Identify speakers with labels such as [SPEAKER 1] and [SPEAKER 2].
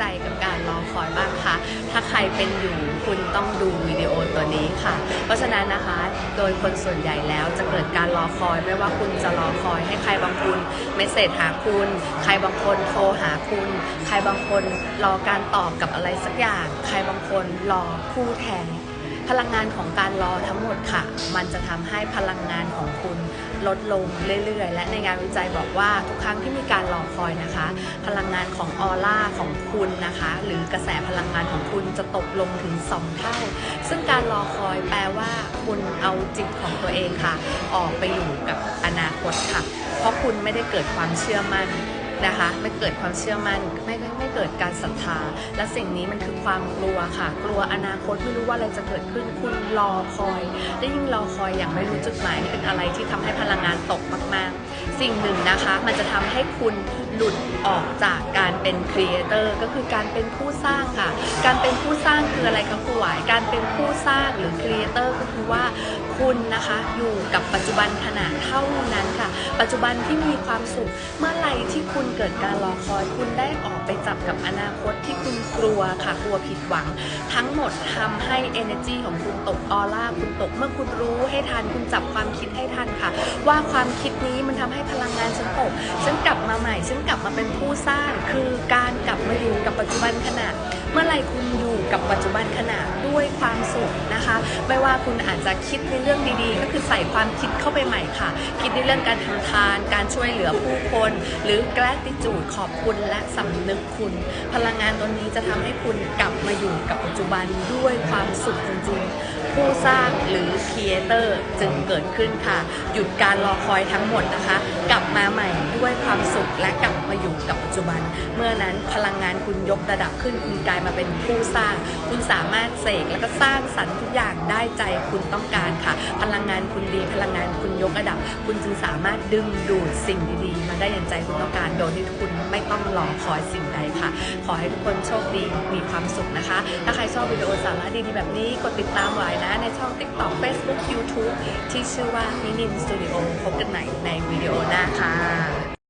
[SPEAKER 1] ใจกับการรอคอยบ้างคะถ้าใครเป็นอยู่คุณต้องดูวิดีโอตัวนี้ค่ะ เพราะฉะนั้นนะคะ โดยคนส่วนใหญ่แล้วจะเกิดการรอคอย ไม่ว่าคุณจะรอคอย ให้ใครบางคนเมสเซจหาคุณ ใครบางคนโทรหาคุณ ใครบางคนรอการตอบกับอะไรสักอย่าง ใครบางคนรอคู่แทน พลังงานของการรอทั้งหมดค่ะ มันจะทำให้พลังงานของคุณลดลงเรื่อยๆ และในงานวิจัยบอกว่าทุกครั้งที่มีการรอคอยนะคะ พลังงานของออร่าของคุณนะคะ หรือกระแสพลังงานของคุณจะตกลงถึง 2 เท่า ซึ่งการรอคอยแปลว่าคุณเอาจิตของตัวเองค่ะ ออกไปอยู่กับอนาคตค่ะ เพราะคุณไม่ได้เกิดความเชื่อมั่น นะคะไม่เกิดความเชื่อมั่นไม่ไม่ไม่เกิดการศรัทธา และสิ่งนี้มันคือความกลัวค่ะ กลัวอนาคตไม่รู้ว่าอะไรจะเกิดขึ้นคุณรอคอยและยิ่งรอคอยอย่างไม่รู้จุดหมายนี่เป็นอะไรที่ทำให้พลังงานตก สิ่งหนึ่งนะคะมันจะทำให้คุณหลุดออกจากการเป็นครีเอเตอร์ก็คือการเป็นผู้สร้างค่ะ การเป็นผู้สร้างคืออะไรคะครูหวายการเป็นผู้สร้างหรือครีเอเตอร์ก็คือว่าคุณนะคะอยู่กับปัจจุบันขณะเท่านั้นค่ะ ปัจจุบันที่มีความสุขเมื่อไหร่ที่คุณเกิดการรอคอย คุณได้ออกไปจับกับอนาคตที่คุณกลัวค่ะกลัวผิดหวัง ทั้งหมดทำให้ energy ของคุณตกออร่าคุณตกเมื่อคุณรู้ให้ทันคุณจับความคิดให้ทันค่ะ ว่าความคิดนี้มันทำให้พลังงานฉันตกฉันกลับมาใหม่ฉันกลับมาเป็นผู้สร้างคือการกลับมาอยู่กับปัจจุบันขณะ เมื่อไรคุณอยู่กับปัจจุบันขณะด้วยความสุขนะคะ ไม่ว่าคุณอาจจะคิดในเรื่องดีๆ ก็คือใส่ความคิดเข้าไปใหม่ค่ะ คิดในเรื่องการทำทาน การช่วยเหลือผู้คน หรือ gratitude ขอบคุณและสำนึกคุณ พลังงานตัวนี้จะทำให้คุณกลับมาอยู่กับปัจจุบันด้วยความสุขจริงๆ ผู้สร้างหรือ creator จึงเกิดขึ้นค่ะ หยุดการรอคอยทั้งหมดนะคะ กลับมาใหม่ด้วยความสุขและกลับมาอยู่กับปัจจุบัน เมื่อนั้นพลังงานคุณยกระดับขึ้นคุณกลายมาเป็นผู้สร้าง คุณสามารถเสกแล้วก็สร้างสรรค์ทุกอย่างได้ใจคุณต้องการค่ะ พลังงานคุณดี พลังงานคุณยกระดับ คุณจึงสามารถดึงดูดสิ่งดีๆ มาได้อย่างใจคุณต้องการโดยที่คุณไม่ต้องรอคอยสิ่งใดค่ะ ขอให้ทุกคนโชคดีมีความสุขนะคะ ถ้าใครชอบวิดีโอสาระดีๆแบบนี้กดติดตามไว้นะ ในช่อง TikTok Facebook YouTube ที่ชื่อว่ามินินสตูดิโอพบกันใหม่ในวิดีโอหน้าค่ะ